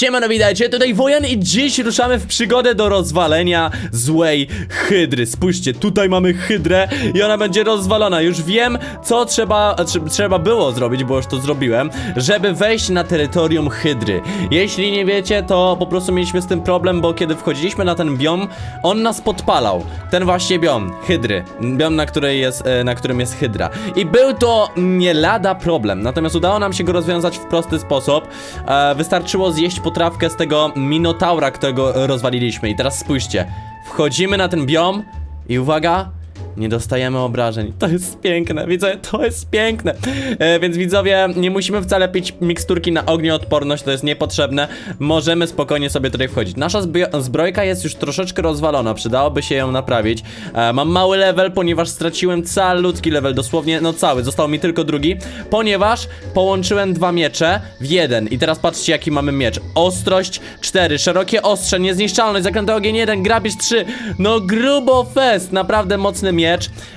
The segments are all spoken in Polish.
Siemano, witajcie, tutaj Wojan i dziś ruszamy w przygodę do rozwalenia złej hydry. Spójrzcie, tutaj mamy hydrę i ona będzie rozwalona. Już wiem, co trzeba, tr- trzeba było zrobić, bo już to zrobiłem, żeby wejść na terytorium hydry. Jeśli nie wiecie, to po prostu mieliśmy z tym problem, bo kiedy wchodziliśmy na ten biom, on nas podpalał. Ten właśnie biom, hydry. Biom, na, której jest, e, na którym jest hydra. I był to nie lada problem, natomiast udało nam się go rozwiązać w prosty sposób. E, wystarczyło zjeść potrawkę z tego minotaura, którego rozwaliliśmy. I teraz spójrzcie, wchodzimy na ten biom i uwaga, nie dostajemy obrażeń. To jest piękne, widzę, to jest piękne. E, więc widzowie, nie musimy wcale pić miksturki na ognioodporność, to jest niepotrzebne. Możemy spokojnie sobie tutaj wchodzić. Nasza zbrojka jest już troszeczkę rozwalona, przydałoby się ją naprawić. E, mam mały level, ponieważ straciłem cały ludzki level, dosłownie, no cały, został mi tylko drugi, ponieważ połączyłem dwa miecze w jeden. I teraz patrzcie, jaki mamy miecz. Ostrość 4, szerokie ostrze, niezniszczalność, zakręty ogień 1, grabież 3. No grubo fest, naprawdę mocny miecz.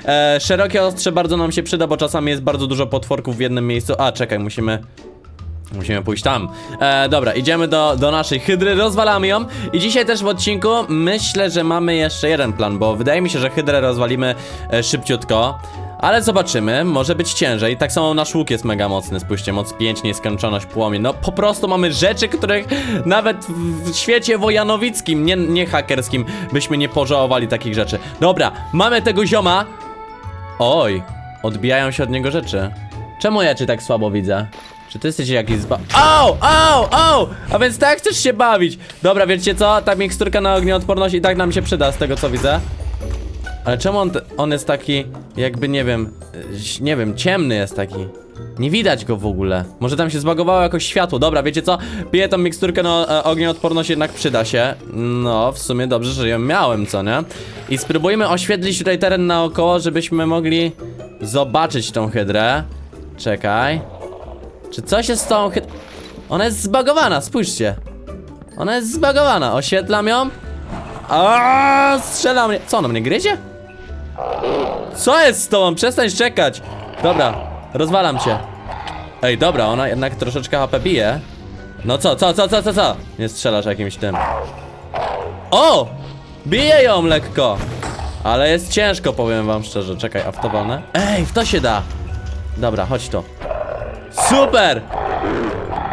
E, szerokie ostrze bardzo nam się przyda, bo czasami jest bardzo dużo potworków w jednym miejscu. A, czekaj, musimy... Musimy pójść tam. E, dobra, idziemy do, do naszej hydry, rozwalamy ją. I dzisiaj też w odcinku myślę, że mamy jeszcze jeden plan, bo wydaje mi się, że hydrę rozwalimy e, szybciutko. Ale zobaczymy, może być ciężej. Tak samo nasz łuk jest mega mocny. Spójrzcie, moc 5, nieskończoność płomień. No po prostu mamy rzeczy, których nawet w świecie wojanowickim, nie, nie hakerskim, byśmy nie pożałowali takich rzeczy. Dobra, mamy tego zioma. Oj, odbijają się od niego rzeczy. Czemu ja cię tak słabo widzę? Czy ty jesteś jakiś zba... Au, au, au! A więc tak chcesz się bawić. Dobra, wiecie co? Ta miksturka na ognioodporność i tak nam się przyda, z tego co widzę. Ale czemu on, on jest taki, jakby nie wiem, nie wiem, ciemny jest taki. Nie widać go w ogóle. Może tam się zbagowało jakoś światło. Dobra, wiecie co? Piję tą miksturkę na e, ognioodporność, jednak przyda się. No, w sumie dobrze, że ją miałem, co nie? I spróbujmy oświetlić tutaj teren naokoło, żebyśmy mogli zobaczyć tą hydrę. Czekaj. Czy coś jest z tą hyd... Ona jest zbagowana, spójrzcie. Ona jest zbagowana. Oświetlam ją. A strzela mnie. Co, ona mnie gryzie? Co jest z tobą? Przestań czekać. Dobra, rozwalam cię. Ej, dobra, ona jednak troszeczkę HP bije. No co, co, co, co, co, co? Nie strzelasz jakimś tym. O! Bije ją lekko. Ale jest ciężko, powiem wam szczerze. Czekaj, a w to wolne? Ej, w to się da. Dobra, chodź tu. Super!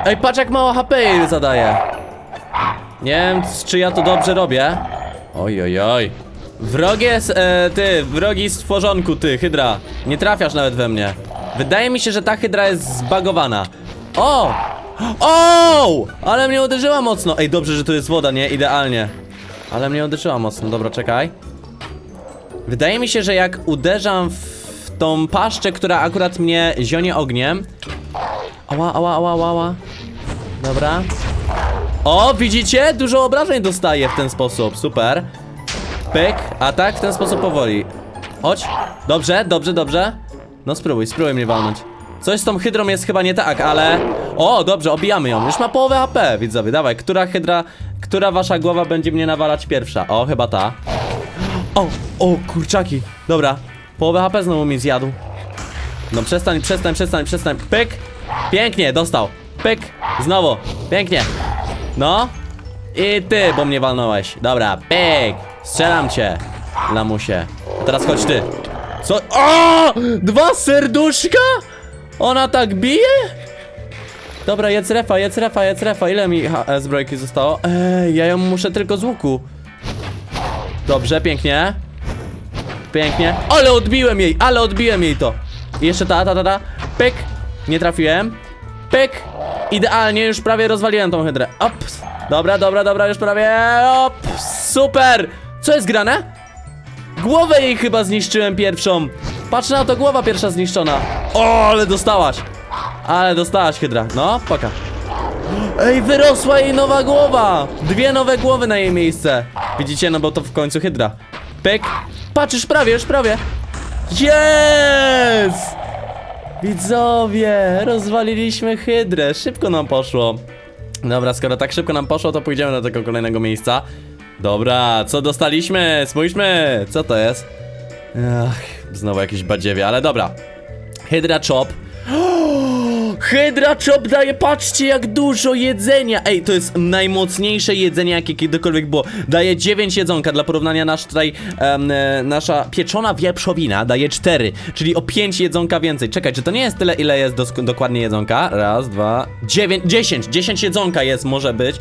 Ej, patrz jak mało HP jej zadaje. Nie wiem, czy ja to dobrze robię. Oj, oj, oj. Wrogie, e, ty, wrogi stworzonku, ty, hydra. Nie trafiasz nawet we mnie. Wydaje mi się, że ta hydra jest zbagowana. O! O! Ale mnie uderzyła mocno. Ej, dobrze, że tu jest woda, nie? Idealnie. Ale mnie uderzyła mocno. Dobra, czekaj. Wydaje mi się, że jak uderzam w tą paszczę, która akurat mnie zionie ogniem. Ała, ała, ała, ała. Dobra. O, widzicie? Dużo obrażeń dostaje w ten sposób. Super. Pyk, a tak w ten sposób powoli. Chodź. Dobrze, dobrze, dobrze. No spróbuj, spróbuj mnie walnąć. Coś z tą hydrą jest chyba nie tak, ale... O, dobrze, obijamy ją. Już ma połowę HP, widzowie. Dawaj, która hydra... Która wasza głowa będzie mnie nawalać pierwsza? O, chyba ta. O, o, kurczaki. Dobra. Połowę HP znowu mi zjadł. No przestań, przestań, przestań, przestań. Pyk. Pięknie, dostał. Pyk. Znowu. Pięknie. No. I ty, bo mnie walnąłeś. Dobra, pyk. Strzelam cię, lamusie. Teraz chodź ty. Co? O! Dwa serduszka? Ona tak bije? Dobra, jedz refa, jedz refa, jedz refa. Ile mi e, zbrojki zostało? Ej, ja ją muszę tylko z łuku. Dobrze, pięknie. Pięknie. Ale odbiłem jej, ale odbiłem jej to. I jeszcze ta, ta, ta, ta. Pyk. Nie trafiłem. Pyk. Idealnie, już prawie rozwaliłem tą hydrę. Ops. Dobra, dobra, dobra, już prawie. Ops. Super. Co jest grane? Głowę jej chyba zniszczyłem pierwszą. Patrz na to, głowa pierwsza zniszczona. O, ale dostałaś. Ale dostałaś hydra. No, poka. Ej, wyrosła jej nowa głowa! Dwie nowe głowy na jej miejsce. Widzicie, no bo to w końcu hydra. Pyk. Patrz, już prawie, już prawie. Jest! Widzowie, rozwaliliśmy hydrę. Szybko nam poszło. Dobra, skoro tak szybko nam poszło, to pójdziemy do tego kolejnego miejsca. Dobra, co dostaliśmy? Spójrzmy, co to jest? Ach, znowu jakieś badziewie, ale dobra. Hydra Chop. Hydra Chop daje, patrzcie jak dużo jedzenia. Ej, to jest najmocniejsze jedzenie, jakie kiedykolwiek było. Daje 9 jedzonka, dla porównania nasz tutaj, e, nasza pieczona wieprzowina daje 4, czyli o 5 jedzonka więcej. Czekaj, czy to nie jest tyle, ile jest dokładnie jedzonka? Raz, dwa, dziewięć, 10, 10 jedzonka jest, może być,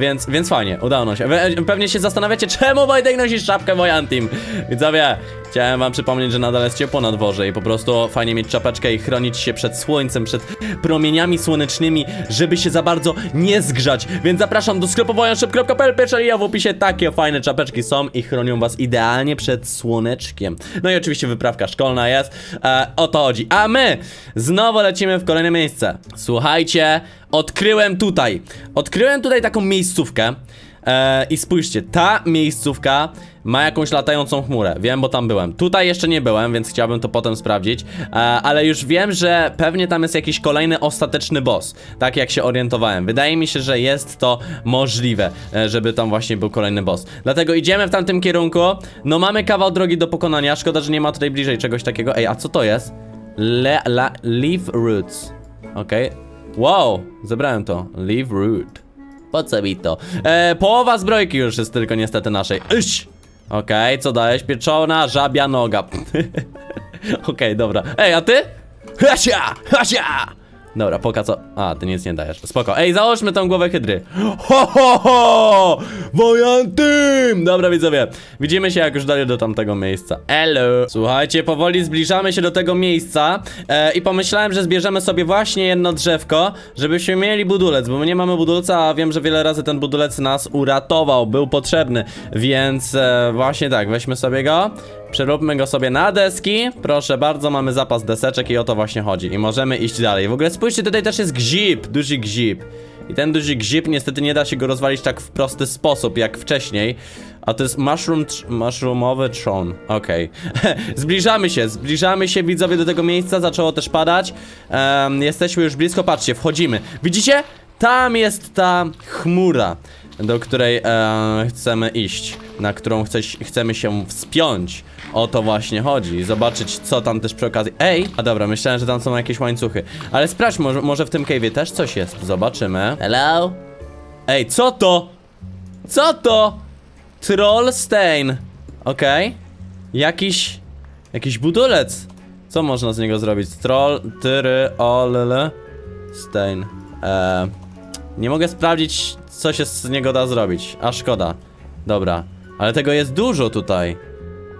więc, więc fajnie, udało się. We, pewnie się zastanawiacie, czemu Wojtek nosi czapkę Wojantim. Widzowie, chciałem wam przypomnieć, że nadal jest ciepło na dworze i po prostu fajnie mieć czapeczkę i chronić się przed słońcem, przed promieniami słonecznymi, żeby się za bardzo nie zgrzać. Więc zapraszam do sklepu wojanshop.pl, pierwsza linia w opisie, takie fajne czapeczki są i chronią was idealnie przed słoneczkiem. No i oczywiście wyprawka szkolna jest, e, o to chodzi. A my znowu lecimy w kolejne miejsce. Słuchajcie, odkryłem tutaj, odkryłem tutaj taką miejscówkę, E, I spójrzcie, ta miejscówka ma jakąś latającą chmurę. Wiem, bo tam byłem. Tutaj jeszcze nie byłem, więc chciałbym to potem sprawdzić. E, ale już wiem, że pewnie tam jest jakiś kolejny ostateczny boss. Tak jak się orientowałem. Wydaje mi się, że jest to możliwe, e, żeby tam właśnie był kolejny boss. Dlatego idziemy w tamtym kierunku. No mamy kawał drogi do pokonania. Szkoda, że nie ma tutaj bliżej czegoś takiego. Ej, a co to jest? Le, la, leaf roots. Okej. Wow, zebrałem to. Leaf root. Po co mi to? E, połowa zbrojki już jest tylko niestety naszej. Iść! Okej, co dałeś? Pieczona żabia noga. Okej, dobra. Ej, a ty? Hasia! Hasia! Dobra, poka co... A, ty nic nie dajesz. Spoko. Ej, załóżmy tą głowę hydry. Ho, ho, ho! Wojantym! Dobra, widzowie. Widzimy się, jak już dalej do tamtego miejsca. Elo! Słuchajcie, powoli zbliżamy się do tego miejsca e, i pomyślałem, że zbierzemy sobie właśnie jedno drzewko, żebyśmy mieli budulec, bo my nie mamy budulca, a wiem, że wiele razy ten budulec nas uratował, był potrzebny, więc e, właśnie tak, weźmy sobie go. Przeróbmy go sobie na deski. Proszę bardzo, mamy zapas deseczek i o to właśnie chodzi. I możemy iść dalej. W ogóle spójrzcie, tutaj też jest gzip, duży gzip. I ten duży gzip niestety nie da się go rozwalić tak w prosty sposób jak wcześniej. A to jest mushroom, tr- mushroomowy trzon. Okej. zbliżamy się, zbliżamy się widzowie do tego miejsca. Zaczęło też padać. Em, jesteśmy już blisko, patrzcie, wchodzimy. Widzicie? Tam jest ta chmura, do której e, chcemy iść, na którą chce, chcemy się wspiąć. O to właśnie chodzi. Zobaczyć, co tam też przy okazji. Ej! A dobra, myślałem, że tam są jakieś łańcuchy. Ale sprawdź, może, może w tym cave'ie też coś jest. Zobaczymy. Hello? Ej, co to? Co to? Troll stain. Okej. Jakiś. Jakiś budulec. Co można z niego zrobić? Troll, tyry, olele. Stain. Eee, nie mogę sprawdzić, co się z niego da zrobić. A szkoda. Dobra. Ale tego jest dużo tutaj.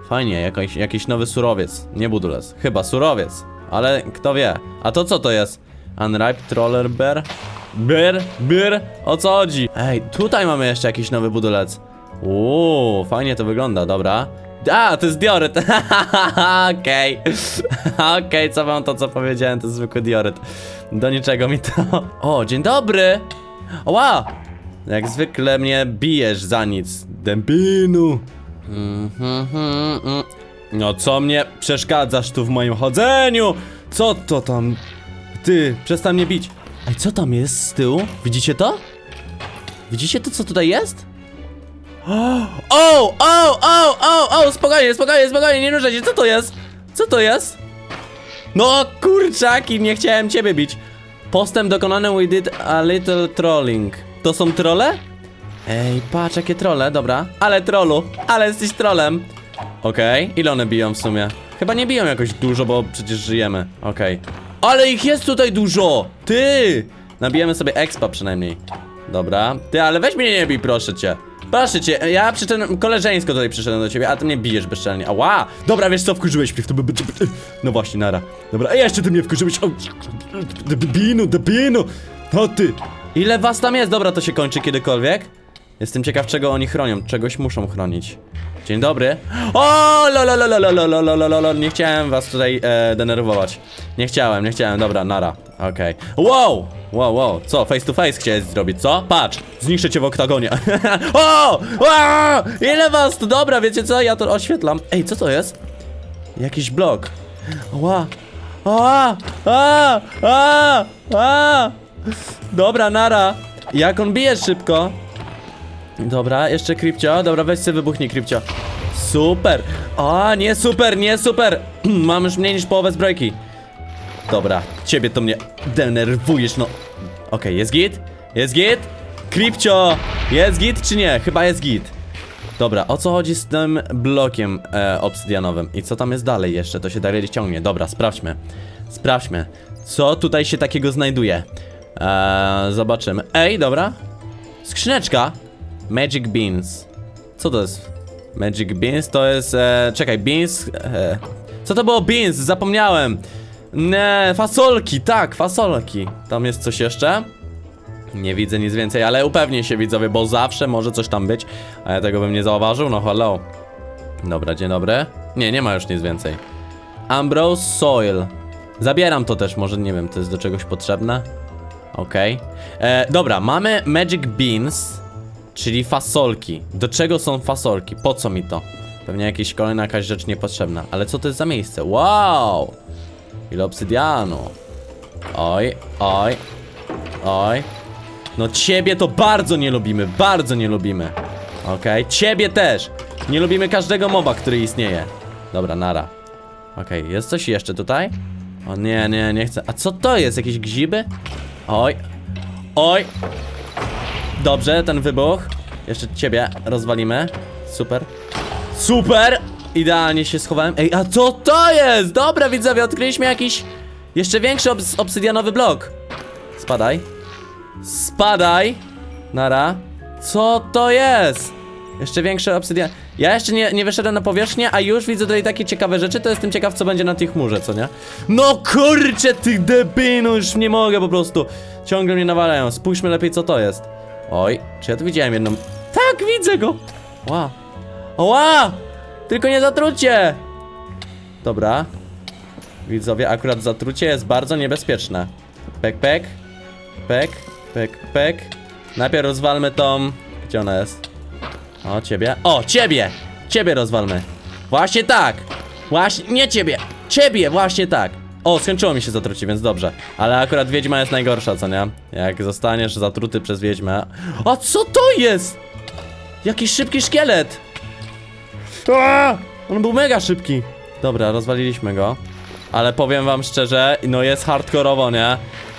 Fajnie, jakiś, jakiś nowy surowiec. Nie budulec. Chyba surowiec. Ale kto wie. A to co to jest? Unripe Troller Bear? Bear? Bear? O co chodzi? Ej, tutaj mamy jeszcze jakiś nowy budulec. Uuu, fajnie to wygląda, dobra. A, to jest dioryt. Okej. Okej, co wam to, co powiedziałem, to zwykły dioryt. Do niczego mi to. O, dzień dobry. Ła! Jak zwykle mnie bijesz za nic. Dębinu. Mhm, mhm, mhm. No co mnie przeszkadzasz tu w moim chodzeniu? Co to tam? Ty, przestań mnie bić. Ej, co tam jest z tyłu? Widzicie to? Widzicie to, co tutaj jest? O, o, o, o, o, spokojnie, spokojnie, spokojnie, nie ruszaj się, co to jest? Co to jest? No, kurczaki, nie chciałem ciebie bić. Postęp dokonany, we did a little trolling. To są trole? Ej, patrz, jakie trole, dobra. Ale trolu, ale jesteś trolem. Okej, ile one biją w sumie? Chyba nie biją jakoś dużo, bo przecież żyjemy. Okej. Ale ich jest tutaj dużo! Ty! Nabijemy sobie expa przynajmniej. Dobra. Ty, ale weź mnie nie bij, proszę cię. Proszę cię, ja przyszedłem, koleżeńsko tutaj przyszedłem do ciebie, a ty mnie bijesz bezczelnie. Ała! Dobra, wiesz co, wkurzyłeś mnie w to. No właśnie, nara. Dobra, a jeszcze ty mnie wkurzyłeś. Debinu, debinu! No ty! Ile was tam jest? Dobra, to się kończy kiedykolwiek. Jestem ciekaw, czego oni chronią. Czegoś muszą chronić. Dzień dobry. O, lo, lo, lo, lo, lo, lo, lo, lo, lo, lo, lo. Nie chciałem was tutaj e, denerwować. Nie chciałem, nie chciałem. Dobra, nara. Okej. Wow! Wow, wow. Co, face to face chciałeś zrobić, co? Patrz, zniszczę cię w oktagonie. o! Wow! Ile was tu? Dobra, wiecie co? Ja to oświetlam. Ej, co to jest? Jakiś blok. Ła! A! A! A! A! Dobra, nara. Jak on bije szybko. Dobra, jeszcze Krypcio. Dobra, weź sobie wybuchnij Krypcio. Super. A, nie super, nie super. Mam już mniej niż połowę zbrojki. Dobra, ciebie to mnie denerwujesz, no. Okej, jest git? Jest git? Kripcio! Jest git czy nie? Chyba jest git. Dobra, o co chodzi z tym blokiem e, obsydianowym? I co tam jest dalej jeszcze? To się dalej ciągnie. Dobra, sprawdźmy. Sprawdźmy. Co tutaj się takiego znajduje? E, zobaczymy. Ej, dobra. Skrzyneczka. Magic Beans. Co to jest? Magic Beans to jest. E, czekaj, Beans. E, co to było Beans? Zapomniałem. Nie, fasolki, tak, fasolki. Tam jest coś jeszcze? Nie widzę nic więcej, ale upewnię się widzowie, bo zawsze może coś tam być. A ja tego bym nie zauważył, no hello. Dobra, dzień dobry. Nie, nie ma już nic więcej. Ambrose Soil. Zabieram to też, może nie wiem, to jest do czegoś potrzebne. Okej. E, Dobra, mamy Magic Beans, czyli fasolki. Do czego są fasolki? Po co mi to? Pewnie jakieś kolejna jakaś rzecz niepotrzebna. Ale co to jest za miejsce? Wow! Ile obsydianu. Oj, oj, oj. No ciebie to bardzo nie lubimy, bardzo nie lubimy. Okej, ciebie też. Nie lubimy każdego moba, który istnieje. Dobra, nara. Okej, jest coś jeszcze tutaj? O nie, nie, nie chcę. A co to jest? Jakieś grzyby? Oj. Oj. Dobrze, ten wybuch. Jeszcze ciebie rozwalimy. Super. Super! Idealnie się schowałem. Ej, a co to jest? Dobra, widzowie, odkryliśmy jakiś jeszcze większy obs obsydianowy blok. Spadaj. Spadaj. Nara. Co to jest? Jeszcze większy obsydian. Ja jeszcze nie, nie wyszedłem na powierzchnię, a już widzę tutaj takie ciekawe rzeczy, to jestem ciekaw, co będzie na tej chmurze, co nie? No kurczę, ty debinu, już nie mogę po prostu. Ciągle mnie nawalają. Spójrzmy lepiej, co to jest. Oj, czy ja tu widziałem jedną... Tak, widzę go! Ła. Ła! Tylko nie zatrucie! Dobra. Widzowie, akurat zatrucie jest bardzo niebezpieczne. Pek, pek. Pek, pek, pek. Najpierw rozwalmy tą... Gdzie ona jest? O, ciebie. O, ciebie! Ciebie rozwalmy. Właśnie tak! Właśnie, nie ciebie! Ciebie, właśnie tak! O, skończyło mi się zatrucie, więc dobrze. Ale akurat wiedźma jest najgorsza, co nie? Jak zostaniesz zatruty przez wiedźmę... A co to jest? Jakiś szybki szkielet! Aaa! On był mega szybki. Dobra, rozwaliliśmy go. Ale powiem wam szczerze, no jest hardkorowo, nie?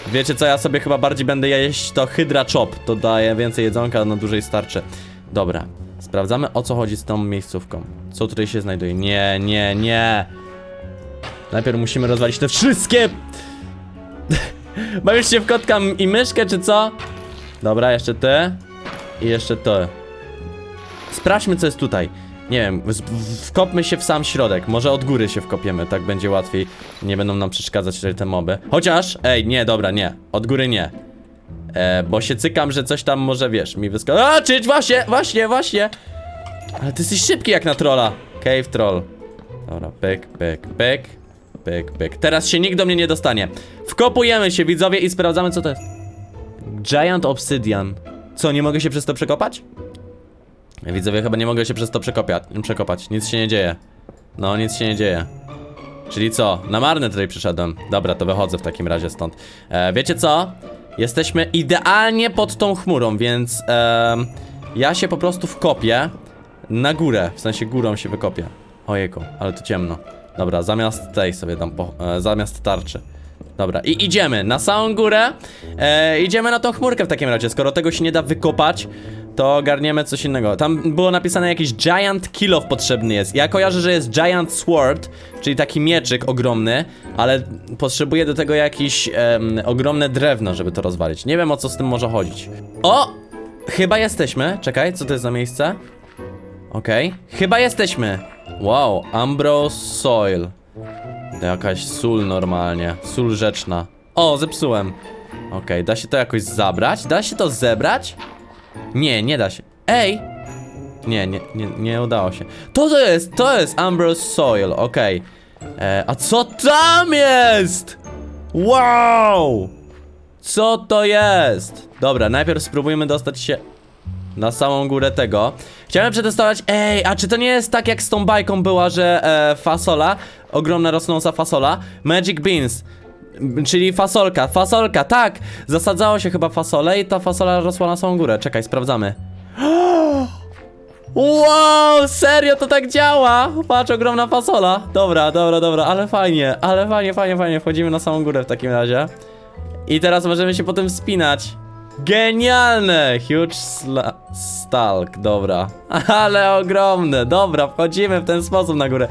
Wiecie co, ja sobie chyba bardziej będę jeść to Hydra Chop. To daje więcej jedzonka, no dłużej starczy. Dobra, sprawdzamy o co chodzi z tą miejscówką. Co tutaj się znajduje? Nie, nie, nie. Najpierw musimy rozwalić te wszystkie... Bawisz się w kotka i myszkę, czy co? Dobra, jeszcze ty. I jeszcze to. Sprawdźmy, co jest tutaj. Nie wiem, wkopmy się w sam środek. Może od góry się wkopiemy, tak będzie łatwiej. Nie będą nam przeszkadzać tutaj te moby. Chociaż, ej, nie, dobra, nie. Od góry nie. E, bo się cykam, że coś tam może, wiesz, mi wyskoczy. A, czyć, właśnie, właśnie, właśnie. Ale ty jesteś szybki jak na trolla. Cave troll. Dobra, pyk, pyk, pyk. Pyk, pyk. Teraz się nikt do mnie nie dostanie. Wkopujemy się, widzowie, i sprawdzamy, co to jest. Giant Obsidian. Co, nie mogę się przez to przekopać? Widzowie, chyba nie mogę się przez to przekopia- przekopać. Nic się nie dzieje. No, nic się nie dzieje. Czyli co? Na marne tutaj przyszedłem. Dobra, to wychodzę w takim razie stąd. E, wiecie co? Jesteśmy idealnie pod tą chmurą, więc em, ja się po prostu wkopię na górę. W sensie górą się wykopię. Ojejku, ale tu ciemno. Dobra, zamiast tej sobie dam po, e, zamiast tarczy. Dobra, i idziemy na samą górę. E, idziemy na tą chmurkę w takim razie. Skoro tego się nie da wykopać, to ogarniemy coś innego. Tam było napisane jakiś Giant Kill Off potrzebny jest. Ja kojarzę, że jest Giant Sword, czyli taki mieczyk ogromny, ale potrzebuję do tego jakieś ogromne drewno, żeby to rozwalić. Nie wiem o co z tym może chodzić. O! Chyba jesteśmy. Czekaj, co to jest za miejsce? Okej, chyba jesteśmy. Wow, Ambrose Soil. To jakaś sól normalnie. Sól rzeczna. O, zepsułem. Okej, da się to jakoś zabrać? Da się to zebrać? Nie, nie da się. Ej! Nie, nie, nie, nie udało się. To to jest, to jest Ambrose Soil, okej. E, A co tam jest? Wow! Co to jest? Dobra, najpierw spróbujmy dostać się na samą górę tego. Chciałem przetestować. Ej, a czy to nie jest tak jak z tą bajką była, że e, fasola, ogromna rosnąca fasola, Magic Beans, czyli fasolka, fasolka, tak! Zasadzało się chyba fasolę i ta fasola rosła na samą górę. Czekaj, sprawdzamy. Wow, serio to tak działa? Patrz, ogromna fasola. Dobra, dobra, dobra, ale fajnie, ale fajnie, fajnie, fajnie. Wchodzimy na samą górę w takim razie. I teraz możemy się potem wspinać. Genialne! Huge stalk, dobra. Ale ogromne, dobra, wchodzimy w ten sposób na górę.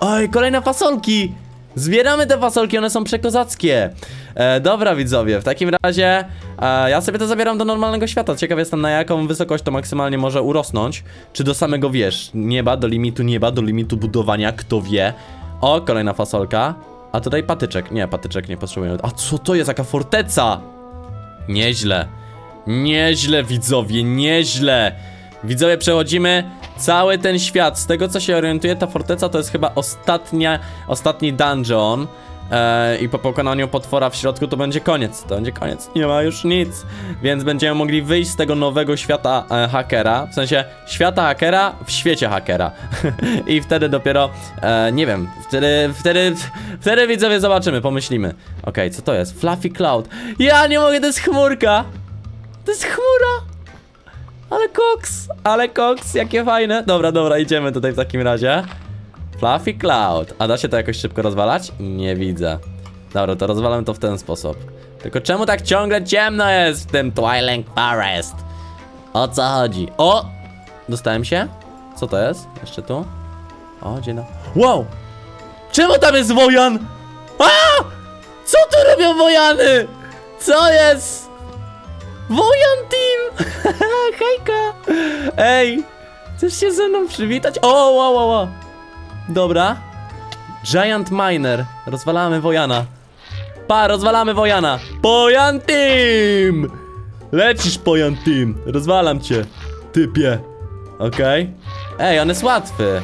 Oj, kolejne fasolki! Zbieramy te fasolki, one są przekozackie. E, dobra, widzowie, w takim razie e, ja sobie to zabieram do normalnego świata. Ciekaw jestem, na jaką wysokość to maksymalnie może urosnąć. Czy do samego, wiesz, nieba, do limitu nieba, do limitu budowania, kto wie. O, kolejna fasolka. A tutaj patyczek. Nie, patyczek nie potrzebujemy. A co to jest? Jaka forteca? Nieźle. Nieźle, widzowie, nieźle. Widzowie, przechodzimy cały ten świat. Z tego, co się orientuję, ta forteca to jest chyba ostatnia, ostatni dungeon. E, I po pokonaniu potwora w środku to będzie koniec. To będzie koniec. Nie ma już nic. Więc będziemy mogli wyjść z tego nowego świata e, hakera. W sensie świata hakera w świecie hakera. I wtedy dopiero, e, nie wiem, wtedy, wtedy, wtedy widzowie zobaczymy, pomyślimy. Okej, co to jest? Fluffy Cloud. Ja nie mogę, to jest chmurka. To jest chmura! Ale koks! Ale koks, jakie fajne! Dobra, dobra, idziemy tutaj w takim razie. Fluffy Cloud. A da się to jakoś szybko rozwalać? Nie widzę. Dobra, to rozwalam to w ten sposób. Tylko czemu tak ciągle ciemno jest w tym Twilight Forest? O co chodzi? O! Dostałem się? Co to jest? Jeszcze tu? O, dzień dobry. Wow! Czemu tam jest wojan? A! Co tu robią wojany? Co jest? Wojan Team! Hejka! Ej! Chcesz się ze mną przywitać? O, wow, wow, wow. Dobra. Giant Miner. Rozwalamy Wojana. Pa, rozwalamy Wojana. Pojan Team! Lecisz, Pojan Team. Rozwalam cię. Typie. Okej. Ej, on jest łatwy.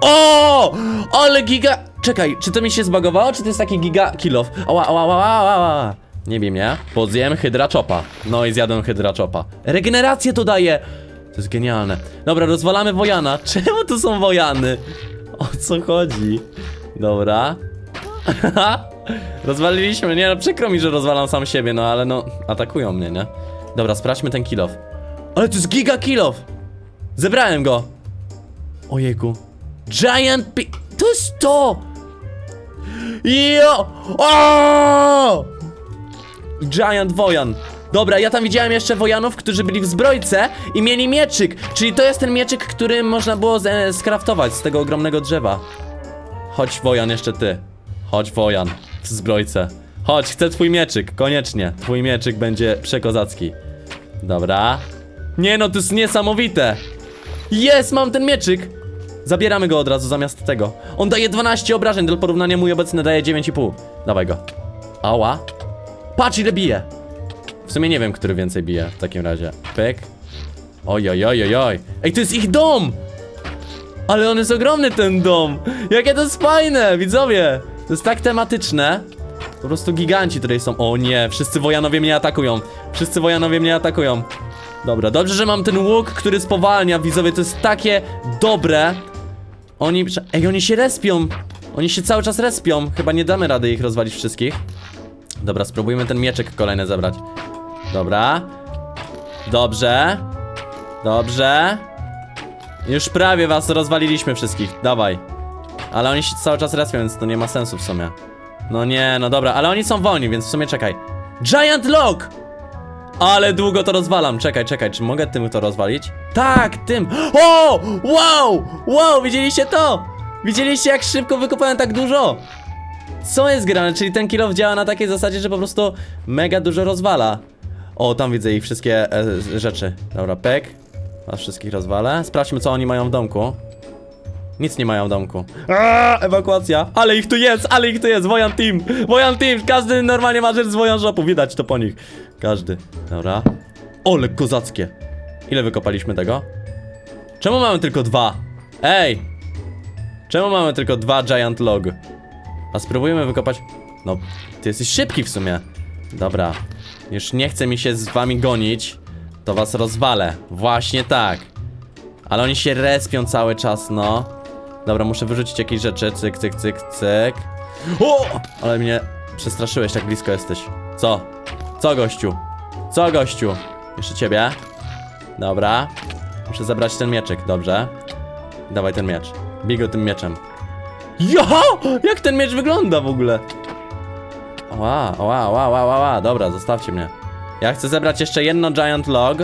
O! Ale giga... Czekaj, czy to mi się zbagowało, czy to jest taki giga kilof? Ała, ała, ała, ała, ała. Nie wiem, nie? Bo zjem hydra chopa. No i zjadłem hydra chopa. Regenerację to daje! To jest genialne. Dobra, rozwalamy Wojana. Czemu tu są Wojany? O co chodzi? Dobra. Rozwaliliśmy, nie no przykro mi, że rozwalam sam siebie, no ale no atakują mnie, nie? Dobra, sprawdźmy ten kilof. Ale to jest giga kilof! Zebrałem go! Ojejku. Giant pi... To jest to! Jo! O! Giant Wojan. Dobra, ja tam widziałem jeszcze Wojanów, którzy byli w zbrojce i mieli mieczyk. Czyli to jest ten mieczyk, który można było z- skraftować z tego ogromnego drzewa. Chodź, Wojan, jeszcze ty. Chodź, Wojan, w zbrojce. Chodź, chcę twój mieczyk, koniecznie. Twój mieczyk będzie przekozacki. Dobra. Nie no, to jest niesamowite. Jest, mam ten mieczyk. Zabieramy go od razu zamiast tego. On daje 12 obrażeń, do porównania mój obecny daje 9,5. Dawaj go. Ała. Patrz ile bije. W sumie nie wiem, który więcej bije w takim razie. Pyk. Oj, oj, oj, oj, oj. Ej, to jest ich dom! Ale on jest ogromny ten dom! Jakie to jest fajne, widzowie! To jest tak tematyczne. Po prostu giganci tutaj są. O nie, wszyscy wojanowie mnie atakują. Wszyscy wojanowie mnie atakują. Dobra, dobrze, że mam ten łuk, który spowalnia, widzowie, to jest takie dobre. Oni, ej, oni się respią. Oni się cały czas respią. Chyba nie damy rady ich rozwalić wszystkich. Dobra, spróbujmy ten mieczek kolejny zebrać. Dobra. Dobrze. Dobrze. Już prawie was rozwaliliśmy wszystkich. Dawaj. Ale oni się cały czas respią, więc to nie ma sensu w sumie. No nie, no dobra, ale oni są wolni, więc w sumie czekaj. Giant Log! Ale długo to rozwalam. Czekaj, czekaj, czy mogę tym to rozwalić? Tak, tym. O! Wow! Wow, widzieliście to? Widzieliście jak szybko wykopałem tak dużo? Co jest grane? Czyli ten kilof działa na takiej zasadzie, że po prostu mega dużo rozwala. O, tam widzę ich wszystkie e, rzeczy. Dobra, pek. Was wszystkich rozwalę. Sprawdźmy, co oni mają w domku. Nic nie mają w domku. Aaaa, ewakuacja. Ale ich tu jest, ale ich tu jest. Wojan Team. Wojan Team. Każdy normalnie ma rzecz z Wojan Shopu. Widać to po nich. Każdy. Dobra. Ole, kozackie. Ile wykopaliśmy tego? Czemu mamy tylko dwa? Ej! Czemu mamy tylko dwa Giant Log? A spróbujemy wykopać... No, ty jesteś szybki w sumie. Dobra. Już nie chce mi się z wami gonić. To was rozwalę. Właśnie tak. Ale oni się respią cały czas, no. Dobra, muszę wyrzucić jakieś rzeczy. Cyk, cyk, cyk, cyk. O! Ale mnie przestraszyłeś, tak blisko jesteś. Co? Co, gościu? Co, gościu? Jeszcze ciebie. Dobra. Muszę zabrać ten mieczyk, dobrze. Dawaj ten miecz. Bij go tym mieczem. Jo! Jak ten miecz wygląda w ogóle? Ła, ła, ła, ła, ła, ła. Dobra, zostawcie mnie. Ja chcę zebrać jeszcze jedno giant log.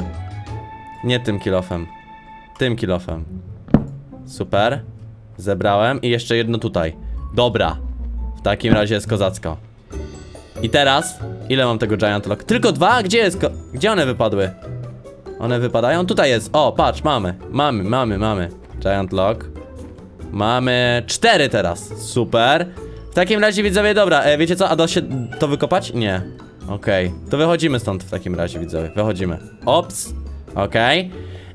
Nie tym kilofem. Tym kilofem. Super. Zebrałem i jeszcze jedno tutaj. Dobra. W takim razie jest kozacko. I teraz, ile mam tego giant log? Tylko dwa? Gdzie jest ko Gdzie one wypadły? One wypadają? Tutaj jest. O, patrz, mamy. Mamy, mamy, mamy. Giant log. Mamy cztery teraz. Super. W takim razie widzowie, dobra, e, wiecie co? A da się to wykopać? Nie. Okej. To wychodzimy stąd w takim razie, widzowie. Wychodzimy. Ops. Okej.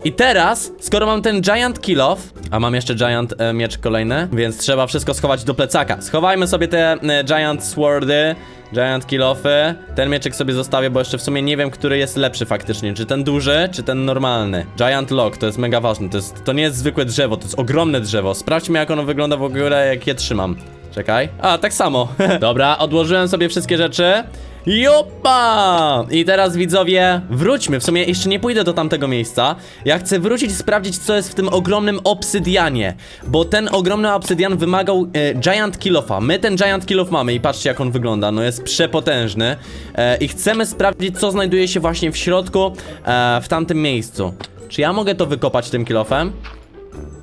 I teraz, skoro mam ten giant kill off, a mam jeszcze giant e, miecz kolejny, więc trzeba wszystko schować do plecaka. Schowajmy sobie te e, giant swordy, giant kill offy. Ten mieczyk sobie zostawię, bo jeszcze w sumie nie wiem, który jest lepszy faktycznie. Czy ten duży, czy ten normalny. Giant log, to jest mega ważne. To, jest, to nie jest zwykłe drzewo, to jest ogromne drzewo. Sprawdźmy, jak ono wygląda w ogóle, jak je trzymam. Czekaj. A, tak samo. Dobra, odłożyłem sobie wszystkie rzeczy. Jopa! I teraz widzowie, wróćmy. W sumie jeszcze nie pójdę do tamtego miejsca. Ja chcę wrócić i sprawdzić, co jest w tym ogromnym obsydianie. Bo ten ogromny obsydian wymagał e, Giant Killofa. My ten Giant Killof mamy i patrzcie, jak on wygląda. No jest przepotężny. E, I chcemy sprawdzić, co znajduje się właśnie w środku, e, w tamtym miejscu. Czy ja mogę to wykopać tym kilofem?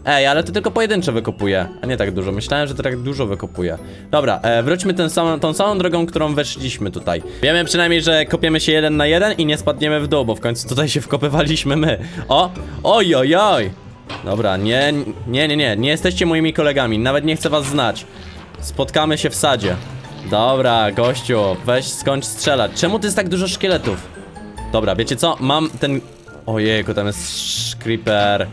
Ej, ale to tylko pojedyncze wykopuje, a nie tak dużo. Myślałem, że to tak dużo wykopuje. Dobra, e, wróćmy ten samą, tą samą drogą, którą weszliśmy tutaj. Wiemy przynajmniej, że kopiemy się jeden na jeden i nie spadniemy w dół, bo w końcu tutaj się wkopywaliśmy my. O! Oj, oj, oj! Dobra, nie, nie, nie, nie, nie jesteście moimi kolegami, nawet nie chcę was znać. Spotkamy się w sadzie. Dobra, gościu, weź skończ strzelać. Czemu to jest tak dużo szkieletów? Dobra, wiecie co? Mam ten... Ojejku, tam jest creeper.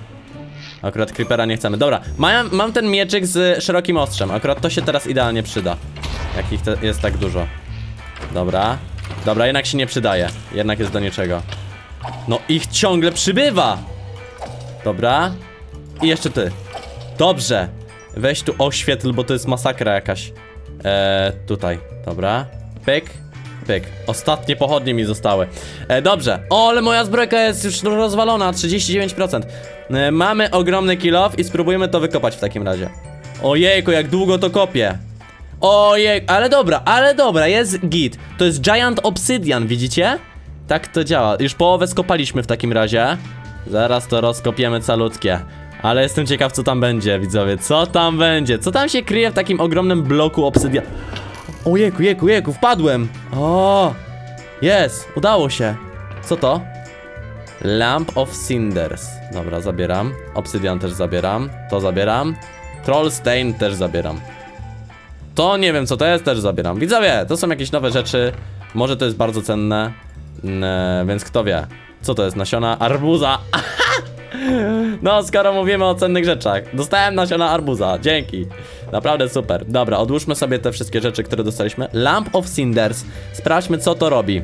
Akurat creepera nie chcemy. Dobra, mam, mam ten mieczyk z szerokim ostrzem. Akurat to się teraz idealnie przyda. Jak ich te, jest tak dużo. Dobra. Dobra, jednak się nie przydaje. Jednak jest do niczego. No ich ciągle przybywa! Dobra. I jeszcze ty. Dobrze. Weź tu oświetl, bo to jest masakra jakaś. Eee, tutaj. Dobra. Pyk. Pyk. Ostatnie pochodnie mi zostały. E, dobrze. O, ale moja zbrojka jest już rozwalona. 39%. E, mamy ogromny kill off i spróbujemy to wykopać w takim razie. Ojejku, jak długo to kopię. Ojej, ale dobra, ale dobra, jest git. To jest Giant Obsidian, widzicie? Tak to działa. Już połowę skopaliśmy w takim razie. Zaraz to rozkopiemy calutkie. Ale jestem ciekaw, co tam będzie, widzowie. Co tam będzie? Co tam się kryje w takim ogromnym bloku obsydian? Ojejku, jeku, jeku, wpadłem! O! Jest, udało się. Co to? Lamp of Cinders. Dobra, zabieram. Obsydian też zabieram. To zabieram. Troll Stain też zabieram. To nie wiem co to jest, też zabieram. Widzowie, to są jakieś nowe rzeczy. Może to jest bardzo cenne. E, więc kto wie. Co to jest? Nasiona arbuza. No, skoro mówimy o cennych rzeczach. Dostałem nasiona arbuza. Dzięki. Naprawdę super. Dobra, odłóżmy sobie te wszystkie rzeczy, które dostaliśmy. Lamp of Cinders. Sprawdźmy, co to robi.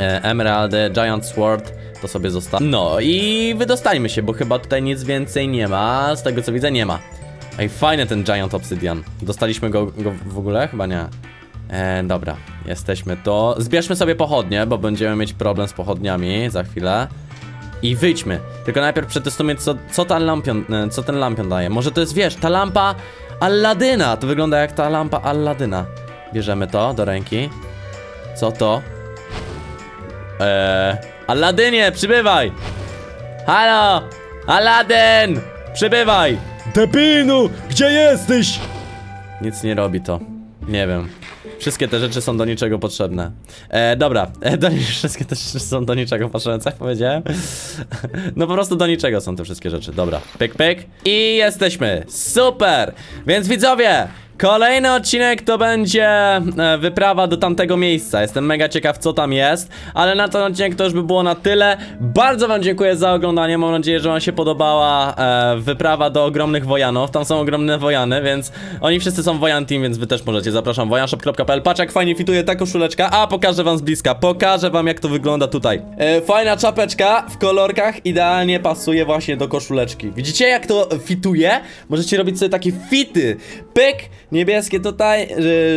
E, Emeraldy, Giant Sword. To sobie zostaw. No i wydostajmy się, bo chyba tutaj nic więcej nie ma. Z tego co widzę, nie ma. Ej, fajny ten Giant Obsidian. Dostaliśmy go, go w ogóle? Chyba nie. E, dobra, jesteśmy to. Zbierzmy sobie pochodnie, bo będziemy mieć problem z pochodniami za chwilę. I wyjdźmy. Tylko najpierw przetestujmy, co, co, ta lampion, e, co ten lampion daje. Może to jest, wiesz, ta lampa Alladyna. To wygląda jak ta lampa Alladyna. Bierzemy to do ręki. Co to? Eee... Alladynie, przybywaj! Halo! Aladdin! Przybywaj! Debinu! Gdzie jesteś? Nic nie robi to. Nie wiem. Wszystkie te rzeczy są do niczego potrzebne. E, dobra, e, do, wszystkie te rzeczy są do niczego potrzebne, co powiedziałem? No po prostu do niczego są te wszystkie rzeczy. Dobra, pyk, pyk. I jesteśmy. Super! Więc widzowie, Kolejny odcinek to będzie e, wyprawa do tamtego miejsca. Jestem mega ciekaw, co tam jest, ale na ten odcinek to już by było na tyle. Bardzo Wam dziękuję za oglądanie. Mam nadzieję, że Wam się podobała e, wyprawa do ogromnych wojanów. Tam są ogromne wojany, więc oni wszyscy są wojan team, więc Wy też możecie. Zapraszam wojanshop.pl. Patrz, jak fajnie fituje ta koszuleczka. A pokażę Wam z bliska. Pokażę Wam, jak to wygląda tutaj. E, fajna czapeczka w kolorkach idealnie pasuje właśnie do koszuleczki. Widzicie, jak to fituje? Możecie robić sobie takie fity pyk, niebieskie tutaj,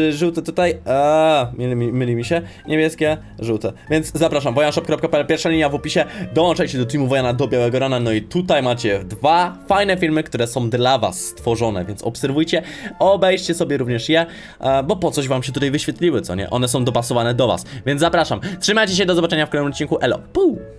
y, żółte tutaj, a myli, myli mi się, niebieskie, żółte. Więc zapraszam, wojanshop.pl, pierwsza linia w opisie, dołączajcie do teamu Wojana do Białego Rana, no i tutaj macie dwa fajne filmy, które są dla was stworzone, więc obserwujcie, obejrzcie sobie również je, bo po coś wam się tutaj wyświetliły, co nie? One są dopasowane do was, więc zapraszam, trzymajcie się, do zobaczenia w kolejnym odcinku, elo, puu!